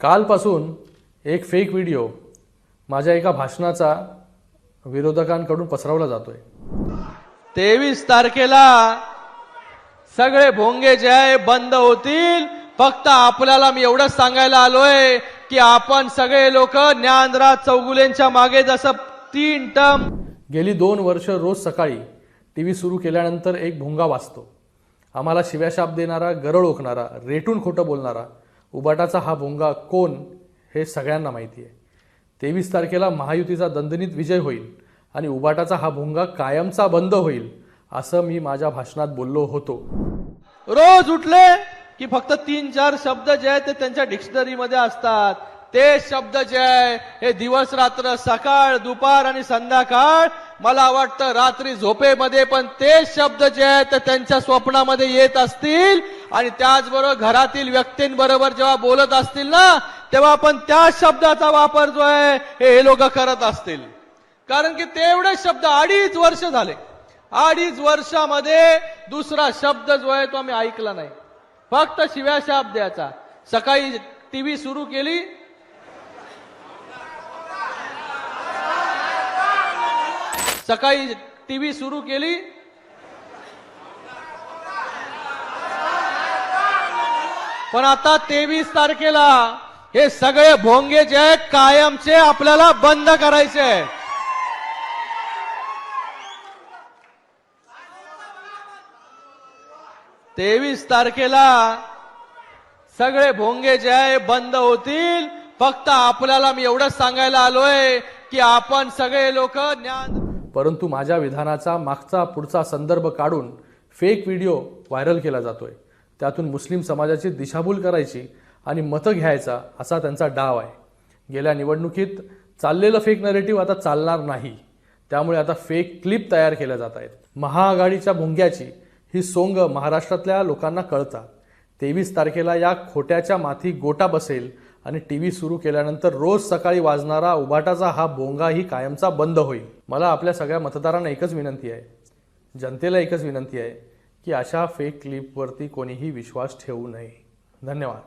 कालपासून एक fake video माझ्या एका भाषणाचा विरोधकांकडून पसरवला जातोय. तेवीस तारखेला सगळे भोंगे जे आहे बंद होतील. फक्त आपल्याला मी एवढंच सांगायला आलोय की आपण सगळे लोक ज्ञानराज चौगुलेंच्या मागे जसं तीन टर्म गेली दोन वर्ष रोज सकाळी टी व्ही सुरू केल्यानंतर एक भोंगा वाचतो. आम्हाला शिव्याशाप देणारा गरळ ओकणारा रेटून खोटं बोलणारा उबाटाचा हा भोंगा कोण हे सगळ्यांना माहिती आहे तेवीस तारखेला महायुतीचा दणदणीत विजय होईल आणि उबाटाचा हा भोंगा कायमचा बंद होईल असं मी माझ्या भाषणात बोललो होतो. रोज उठले की फक्त तीन चार शब्द जे आहेत ते त्यांच्या डिक्शनरीमध्ये असतात. ते शब्द जे आहे हे दिवस रात्र सकाळ दुपार आणि संध्याकाळ मला वाटतं रात्री झोपेमध्ये पण ते शब्द जे आहेत ते त्यांच्या स्वप्नामध्ये येत असतील. आणि त्याचबरोबर घरातील व्यक्तींबरोबर जेव्हा बोलत असतील ना तेव्हा पण त्या शब्दाचा वापर जो आहे हे हे लोक करत असतील. कारण की तेवढे शब्द अडीच वर्ष झाले. अडीच वर्षामध्ये दुसरा शब्द जो आहे तो आम्ही ऐकला नाही. फक्त शिव्याशाप द्यायचा. सकाळी टीव्ही सुरू केली सकाळी टीव्ही सुरू केली. पण आता तेवीस तारखेला हे सगळे भोंगे जे आहेत कायमचे आपल्याला बंद करायचे. आहे तेवीस तारखेला सगळे भोंगे जे आहे बंद होतील. फक्त आपल्याला मी एवढंच सांगायला आलोय की आपण सगळे लोक ज्ञान परंतु माझ्या विधानाचा मागचा पुढचा संदर्भ काढून फेक व्हिडिओ व्हायरल केला जातोय. त्यातून मुस्लिम समाजाची दिशाभूल करायची आणि मतं घ्यायचा असा त्यांचा डाव आहे. गेल्या निवडणुकीत चाललेलं फेक नरेटिव्ह आता चालणार नाही. त्यामुळे आता फेक क्लिप तयार केल्या जात आहेत. महाआघाडीच्या भोंग्याची ही सोंग महाराष्ट्रातल्या लोकांना कळतात तेवीस तारखेला या खोट्याच्या माथी गोटा बसेल आणि टी व्ही सुरू केल्यानंतर रोज सकाळी वाजणारा उभाटाचा हा भोंगाही कायमचा बंद होईल. मला आपल्या सगळ्या मतदारांना एकच विनंती आहे जनतेला एकच विनंती आहे की अशा फेक क्लिपवरती कोणीही विश्वास ठेवू नये. धन्यवाद.